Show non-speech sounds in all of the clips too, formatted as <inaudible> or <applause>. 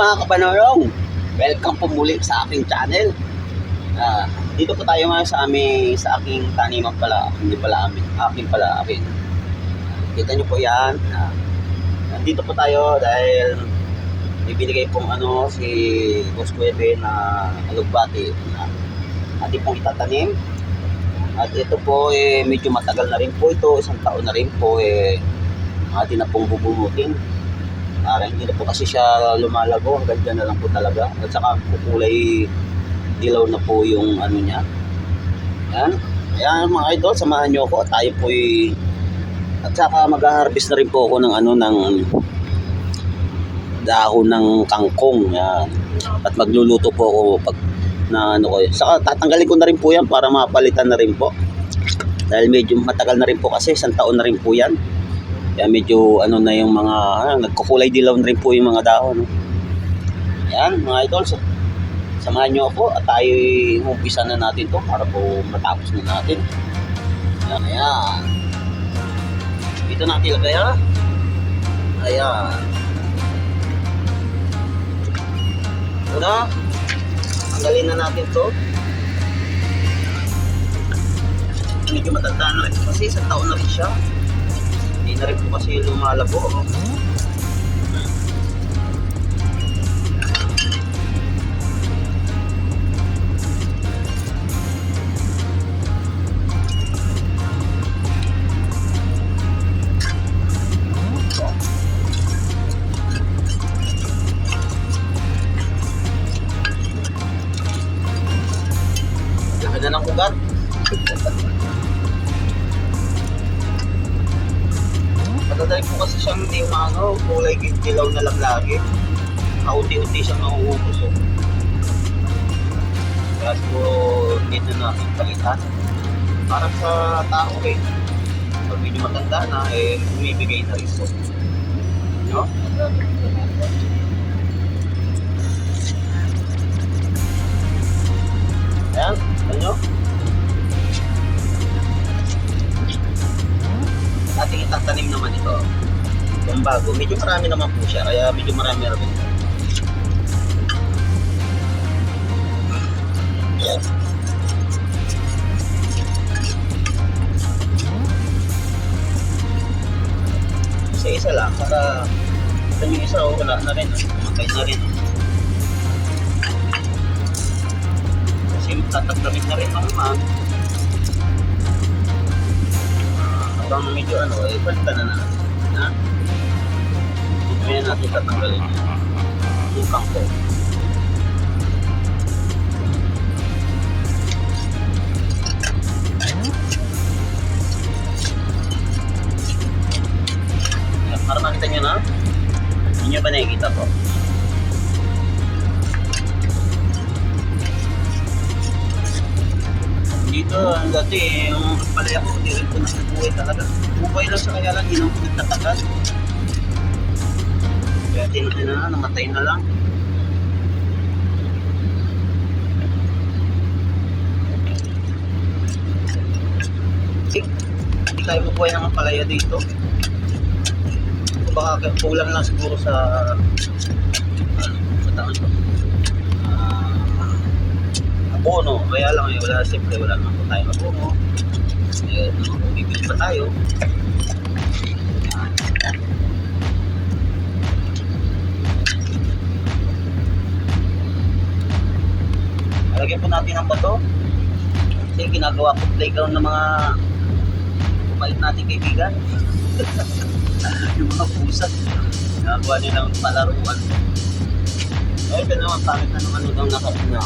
mga kapanorong! Welcome po muli sa aking channel. Ah, dito po tayo ngayon sa aming sa aking taniman pala, hindi pala amin, akin pala akin. Kita niyo po 'yan. Ah, nandito po tayo dahil ibinigay pong ano si Boss Kuwebe na alugbati na ating pong itatanim. At ito po eh medyo matagal na rin po ito, isang taon na rin po eh atin na pong bubunutin para hindi na po kasi siya lumalago. Hanggang dyan na lang po talaga. At saka kukulay dilaw na po yung ano niya. Yan ayan mga idol samahan nyo ako. Tayo po at saka mag-harvest na rin po ako ng ano ng dahon ng kangkong. Yan at magluluto po ako pag na ano ko. Saka tatanggalin ko na rin po yan para mapalitan na rin po. Dahil medyo matagal na rin po kasi isang taon na rin po yan kaya medyo ano na yung mga ah, nagkukulay dilaw na rin po yung mga dahon. Yan mga idol. So, samahan nyo ako at tayo umpisa na natin to para po matapos na natin. Yan, ayan. Dito natin ilagay ha. Ayan. Una, tanggalin na natin to. Medyo matanda na rin kasi isang taon na rin siya. Na rin po kasi lumalabo. Laki na ng ugat. <laughs> Matadali po kasi siyang hindi maano, kulay dilaw na lang lagi. Kaunti-unti siyang nauubos. Oh. Kaya siguro dito natin palitan. Parang sa tao eh. Pag medyo matanda na, eh, bumibigay na rin po. No? Ayan, ano? Yung bago, medyo marami naman po siya, kaya medyo marami rin. Isa-isa lang, para ito yung isa, oh, wala na rin. Matay na rin. Kasi tatagdamit na rin naman. habang medyo ano, eh, balikan na natin. Ha? Ngayon natin tatanggalin yung kangko. Ayan, Para makita nyo na, hindi nyo ba nakikita po? Dito, ang dati, yung palaya ko, hindi rin po nabubuhay talaga. Bubay lang siya kaya lang, yun ang nagtatagal. Kaya tinutin na, namatay na lang. Eh, hindi tayo mabuhay ng palaya dito. Baka kulang lang siguro sa ano, sa taon to. Ah, abono. Kaya lang eh, wala siyempre wala naman po tayo abono. Eh, bibili pa tayo. Lagyan po natin ang bato. Kasi ginagawa ko playground ng mga kumait natin kaibigan. <laughs> yung mga pusa. Ginagawa nila ng palaruan. Ay, ito naman, pangit na naman itong nakapina.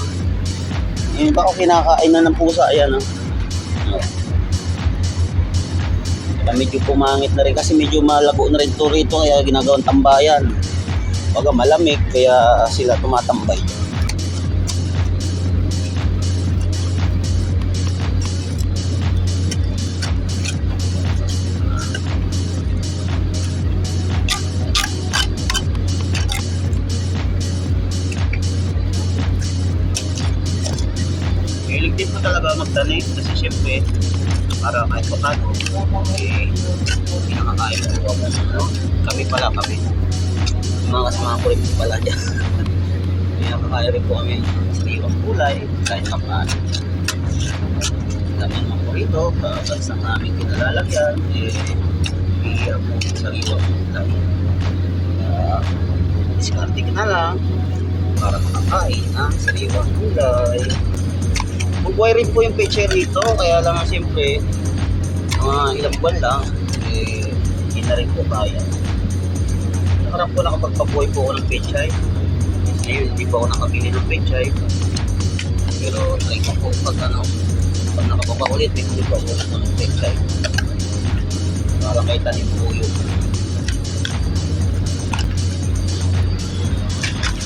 Yung iba ko kinakain na ng pusa, ayan oh. Oh. Kaya medyo pumangit na rin kasi medyo malabo na rin to rito kaya ginagawang tambayan. Baga malamig kaya sila tumatambay. Din po talaga magtanim kasi syempre para kahit pa paano eh pinakakain ko no? kami pala kami mga kasama ko rin pala dyan <laughs> Kaya kakaya rin po kami sa iwang kulay, kahit pa paano. Naman po rito, pagkakas namin kinalalagyan, eh, bihira po sa iwang kulay. Kaya, diskarte ka na lang para makakain ng sariwang gulay. Bubuhay rin po yung picture dito, kaya lang siyempre, mga ilang buwan lang, eh, hindi na rin po kaya. Nakarap po nakapagpabuhay po ako ng pechay. Ngayon, hindi po ako nakabili ng pechay. Pero try ko po pag ano, pag nakababa ulit, may kulit po ako ng pechay. Para may tanim po yun.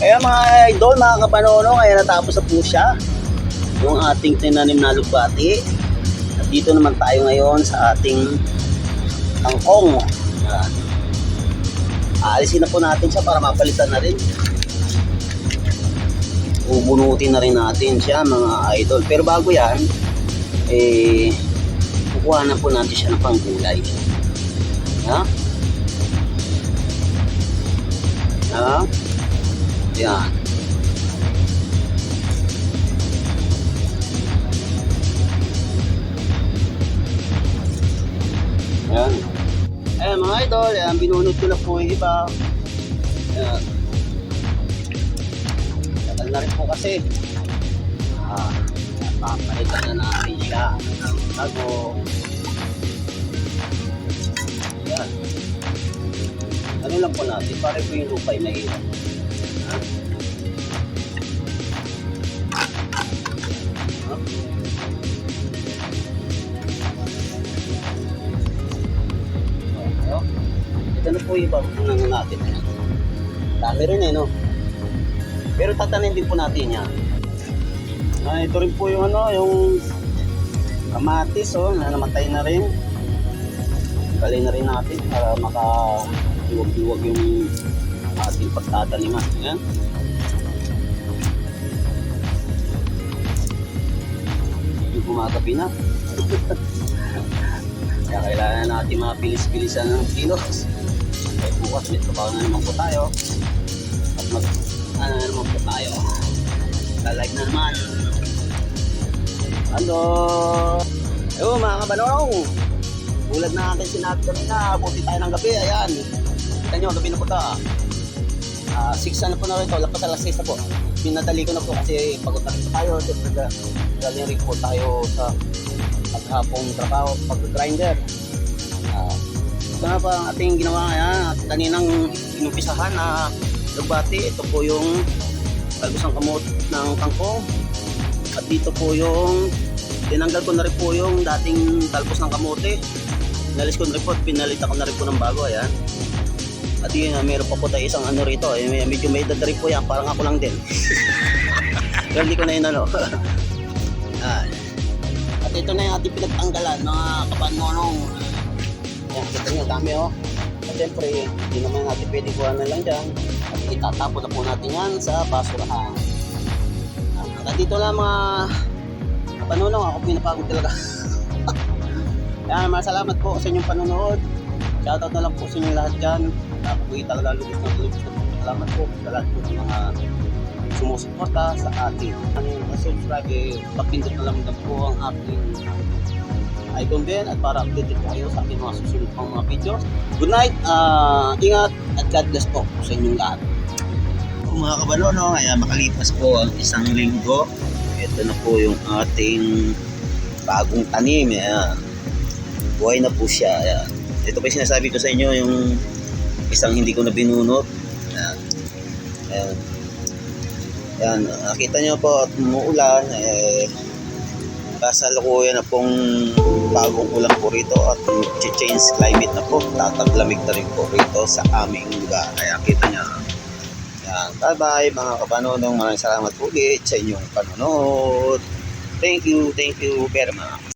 Kaya mga idol, mga kapanono, kaya natapos na po siya. Yung ating tinanim na lugbati. At dito naman tayo ngayon sa ating tangkong. Yan. Aalisin na po natin siya para mapalitan na rin. Ubunutin na rin natin siya mga idol. Pero bago yan, eh, kukuha na po natin siya ng panggulay. Ha? Ha? Yan. Idol, yan, binunot ko na po yung iba. Yan. Tagal na rin po kasi. Ah, papalitan na natin siya bago. Yan. Ano lang po natin, pare po yung lupa ay mahirap. Ha? Ha? Po yung ibang ano natin. Ayan. Dami rin eh, no? Pero tatanin din po natin yan. Ah, ito rin po yung ano, yung kamatis, oh, na namatay na rin. Galay na rin natin para maka iwag-iwag yung ating pagtataniman. Ayan. Yung kumagabi na. <laughs> Kaya kailangan natin mga pilis-bilisan ng kilos. Eh bukas may trabaho na naman po tayo. At mag ano na naman po tayo. Like na naman. Hello! Yo mga kabanong! Bulad na akin sinabi kanina, buti tayo ng gabi, ayan. Kita nyo, gabi na po ito. Ah, 6 na po na rin ito, lapas alas 6 na po. Pinadali ko na po kasi pagod na rin tayo. Siyempre, ga- galing rin po tayo sa paghapong trabaho, pag-grinder. Ah, ito po ang ating ginawa ngayon. At kaninang inumpisahan na lugbati. Ito po yung talbos ng kamot ng kangkong. At dito po yung tinanggal ko na rin po yung dating talbos ng kamote. Inalis ko na rin po at pinalitan ko na rin po ng bago. Ayan. At yun nga, meron pa po tayo isang ano rito. Eh, medyo may edad po yan. Parang ako lang din. <laughs> Pero hindi ko na yun ano. <laughs> At ito na yung ating pinagtanggalan mga kapanonong. Dami oh. At syempre, hindi naman natin pwede kuha na lang dyan. At itatapon na po natin yan sa basurahan. At dito lang mga kapanonong, ako pinapagod talaga. <laughs> Kaya naman salamat po sa inyong panonood. Shoutout na lang po sa inyong lahat dyan. Po talaga lubos na lubos na. Salamat po sa lahat po ng mga sumusuporta sa atin. Ang subscribe, eh, papindot na lang po ang aking icon din at para updated kayo sa aking mga susunod pang mga videos. Good night, ah, ingat at God bless po sa inyong lahat. Mga kabalono, kaya makalipas po ang isang linggo. Ito na po yung ating bagong tanim. Ayan. Buhay na po siya. Ayan. Ito pa yung sinasabi ko sa inyo, yung isang hindi ko na binunot. Ayan. Ayan. Ayan. Nakita nyo po at umuulan. Eh, kasalukuyan na pong bagong ulan po rito at change climate na po. Tataglamig na rin po rito sa aming lugar. Kaya kita nyo. Yan. Bye-bye mga kapanonong. Maraming salamat po ulit sa inyong panonood. Thank you, thank you very much.